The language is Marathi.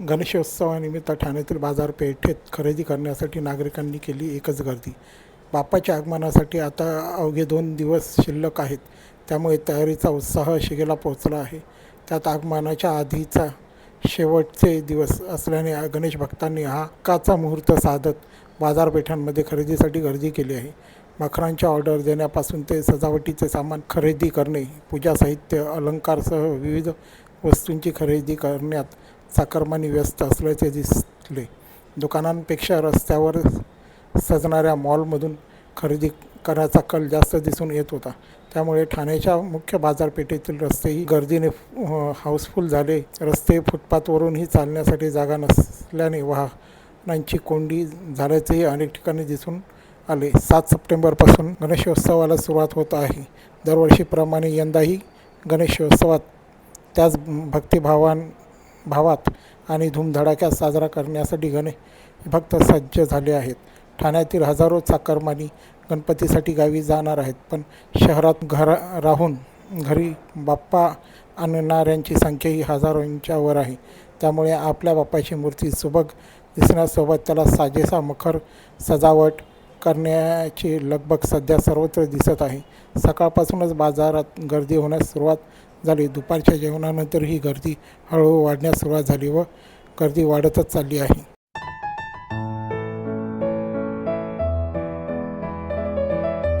गणेशोत्सवानिमित्त ठाण्यातील बाजारपेठेत खरेदी करण्यासाठी नागरिकांनी केली एकच गर्दी. बाप्पाच्या आगमनासाठी आता अवघे दोन दिवस शिल्लक आहेत. त्यामुळे तयारीचा उत्साह शिगेला पोहोचला आहे. त्यात आगमनाच्या आधीचा शेवटचे दिवस असल्याने गणेश भक्तांनी हा काचा मुहूर्त साधत बाजारपेठांमध्ये खरेदीसाठी गर्दी केली आहे. मखरांच्या ऑर्डर देण्यापासून ते सजावटीचे सामान खरेदी करणे पूजा साहित्य अलंकारसह विविध वस्तूंची खरेदी करण्यात साखरमानी व्यस्त असल्याचे दिसले. दुकानांपेक्षा रस्त्यावर सजणाऱ्या मॉलमधून खरेदी करण्याचा कल जास्त दिसून येत होता. त्यामुळे ठाण्याच्या मुख्य बाजारपेठेतील रस्तेही गर्दीने हाऊसफुल झाले. रस्ते फुटपाथवरूनही चालण्यासाठी जागा नसल्याने वाहनांची कोंडी झाल्याचेही अनेक ठिकाणी दिसून आले. सात सप्टेंबरपासून गणेशोत्सवाला सुरुवात होत आहे. दरवर्षीप्रमाणे यंदाही गणेशोत्सवात त्याच भक्तिभावान भावात आणि धूमधडाक्यात साजरा करण्यासाठी गणे भक्त सज्ज झाले आहेत. ठाण्यातील हजारो चाकरमानी गणपतीसाठी गावी जाणार आहेत. पण शहरात घर राहून घरी बाप्पा आणणाऱ्यांची संख्याही हजारोंच्या वर आहे. त्यामुळे आपल्या बाप्पाची मूर्ती सुबक दिसण्यासोबत त्याला साजेसा मखर सजावट करण्याची लगबग सध्या सर्वत्र दिसत आहे. सकाळपासूनच बाजारात गर्दी होण्यास सुरुवात झाली. दुपारच्या जेवणानंतर ही गर्दी हळूहळू वाढण्यास सुरुवात झाली व गर्दी वाढतच चालली आहे.